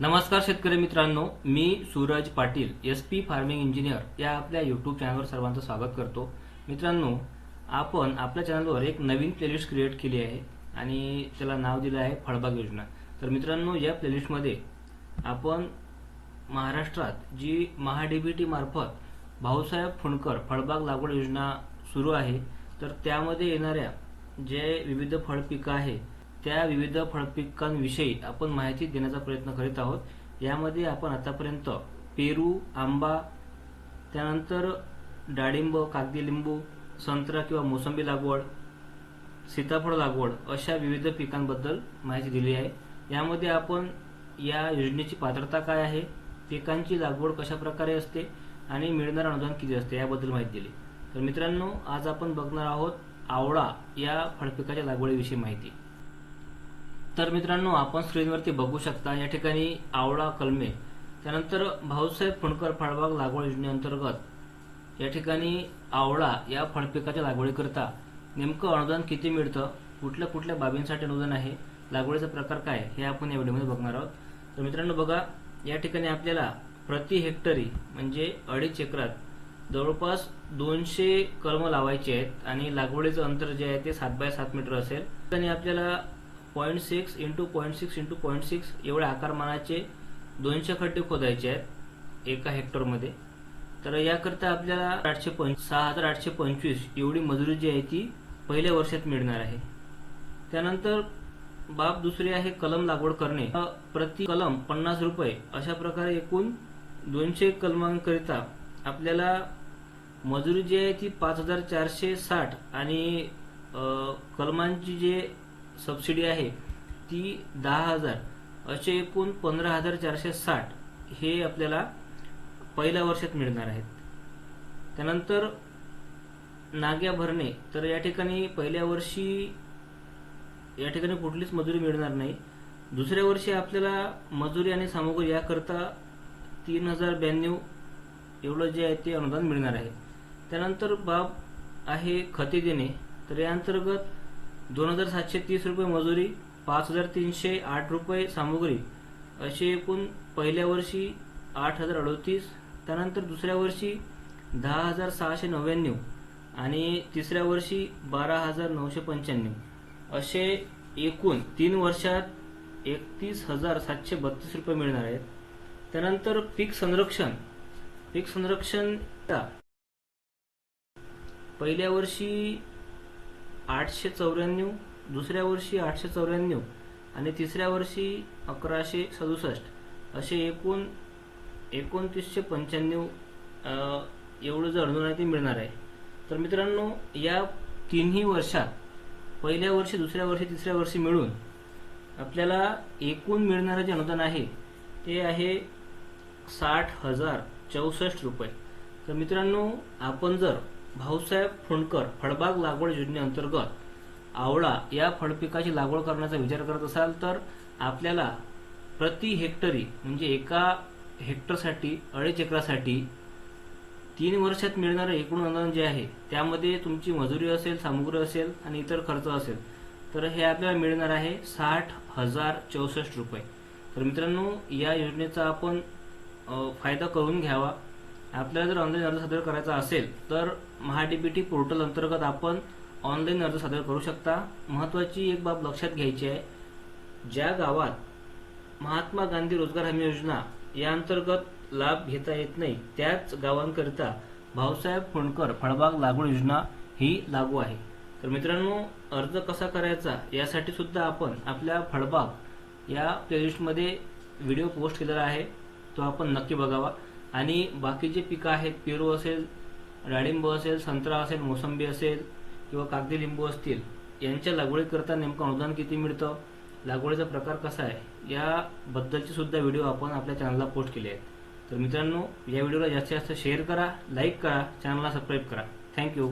नमस्कार शेतकरी मित्रांनो मी Suraj Patil S P farming engineer या आपल्या युट्यूब चॅनलवर सर्वांचं स्वागत करतो. मित्रांनो आपण आपल्या चॅनलवर एक नवीन प्लेलिस्ट क्रिएट केली आहे आणि त्याला नाव दिलं आहे फळबाग योजना. तर मित्रांनो या प्लेलिस्टमध्ये आपण महाराष्ट्रात जी महाडीबीटी मार्फत भाऊसाहेब फुंडकर फळबाग लागवड योजना सुरू आहे तर त्यामध्ये येणाऱ्या जे विविध फळपिकं आहे त्या विविध फळपिकांविषयी आपण माहिती देण्याचा प्रयत्न करीत आहोत. यामध्ये आपण आतापर्यंत पेरू आंबा त्यानंतर डाळिंब कागदी लिंबू संत्रा किंवा मोसंबी लागवड सीताफळ लागवड अशा विविध पिकांबद्दल माहिती दिली आहे. यामध्ये आपण या योजनेची पात्रता काय आहे पिकांची लागवड कशा प्रकारे असते आणि मिळणारं अनुदान किती असते याबद्दल माहिती दिली. तर मित्रांनो आज आपण बघणार आहोत आवळा या फळपिकाच्या लागवडीविषयी माहिती. तर मित्रांनो आपण स्क्रीनवरती बघू शकता या ठिकाणी आवळा कलमे त्यानंतर भाऊसाहेब फुंडकर फळबाग लागवड योजनेअंतर्गत या ठिकाणी आवळा या फळपिकाच्या लागवडीकरता नेमकं अनुदान किती मिळतं कुठल्या कुठल्या बाबींसाठी अनुदान आहे लागवडीचा प्रकार काय हे आपण या व्हिडिओमध्ये बघणार आहोत. तर मित्रांनो बघा या ठिकाणी आपल्याला प्रति हेक्टरी म्हणजे अडीच एकरात जवळपास दोनशे कलम लावायचे आहेत आणि लागवडीचं अंतर जे आहे ते सात बाय सात मीटर असेल. आणि आपल्याला point six into point six into point six एवढ्या आकारमानाचे दोनशे खड्डे खोदायचे आहेत एका हेक्टरमध्ये तर याकरता आपल्याला आठशे पंच सहा हजार आठशे पंचवीस एवढी मजुरी जी आहे ती पहिल्या वर्षात मिळणार आहे. त्यानंतर बाब दुसरी आहे कलम लागवड करणे. प्रति कलम पन्नास रुपये अशा प्रकारे एकूण दोनशे कलमांकरिता आपल्याला मजुरी जी आहे ती पाच हजार चारशे साठ आणि कलमांची जे सबसिडी आहे ती दहा हजार. असे एकूण पंधरा हजार चारशे साठ हे आपल्याला पहिल्या वर्षात मिळणार आहेत. त्यानंतर नाग्या भरणे तर या ठिकाणी पहिल्या वर्षी या ठिकाणी कुठलीच मजुरी मिळणार नाही. दुसऱ्या वर्षी आपल्याला मजुरी आणि सामुग्री याकरता तीन हजार ब्याण्णव एवढं जे आहे ते अनुदान मिळणार आहे. त्यानंतर बाब आहे खते देणे. तर या अंतर्गत दोन हजार सातशे तीस रुपये मजुरी पाच हजार तीनशे आठ रुपये सामुग्री असे एकूण पहिल्या वर्षी आठ हजार अडोतीस त्यानंतर दुसऱ्या वर्षी दहा हजार सहाशे नव्याण्णव आणि तिसऱ्या वर्षी बारा हजार नऊशे पंच्याण्णव. असे एकूण तीन वर्षात एकतीस हजार सातशे बत्तीस रुपये मिळणार आहेत. त्यानंतर पीक संरक्षण. पीक संरक्षण पहिल्या वर्षी आठशे चौऱ्याण्णव दुसऱ्या वर्षी आठशे चौऱ्याण्णव आणि तिसऱ्या वर्षी अकराशे सदुसष्ट. असे एकूण एकोणतीसशे पंच्याण्णव एवढं जे अनुदान आहे ते मिळणार आहे. तर मित्रांनो या तिन्ही वर्षात पहिल्या वर्षी दुसऱ्या वर्षी तिसऱ्या वर्षी मिळून आपल्याला एकूण मिळणारं जे अनुदान आहे ते आहे साठ हजार चौसष्ट रुपये. तर मित्रांनो आपण जर भाऊसाहेब फुंडकर फळबाग लागवड योजनेअंतर्गत आवळा या फळपिकाची लागवड करण्याचा विचार करत असाल तर आपल्याला प्रति हेक्टरी म्हणजे एका हेक्टरसाठी अडीच एकरासाठी तीन वर्षात मिळणारं एकूण अनुदान जे आहे त्यामध्ये तुमची मजुरी असेल सामुग्री असेल आणि इतर खर्च असेल तर हे आपल्याला मिळणार आहे साठ हजार चौसष्ट रुपये. तर मित्रांनो या योजनेचा आपण फायदा करून घ्यावा. आपल्याला जर ऑनलाईन अर्ज सादर करायचा असेल तर महाडीबीटी पोर्टल अंतर्गत आपण ऑनलाईन अर्ज सादर करू शकता. महत्वाची एक बाब लक्षात घ्यायची आहे ज्या गावात महात्मा गांधी रोजगार हमी योजना या अंतर्गत लाभ घेता येत नाही त्याच गावांकरिता भाऊसाहेब फुंडकर फळबाग लागवड योजना ही लागू आहे. तर मित्रांनो अर्ज कसा करायचा यासाठी सुद्धा आपण आपल्या फळबाग या प्लेलिस्टमध्ये व्हिडिओ पोस्ट केलेला आहे तो आपण नक्की बघावा. आणि बाकीचे पिकं आहेत पेरू असेल डाळिंब असेल संत्रा असेल मोसंबी असेल किंवा कागदी लिंबू असतील यांच्या लागवडीकरता नेमकं अनुदान किती मिळतं लागवडीचा प्रकार कसा आहे याबद्दलचे सुद्धा व्हिडिओ आपण आपल्या चॅनलला पोस्ट केले आहेत. तर मित्रांनो या व्हिडिओला जास्तीत जास्त शेअर करा लाईक करा चॅनलला सबस्क्राईब करा. थँक्यू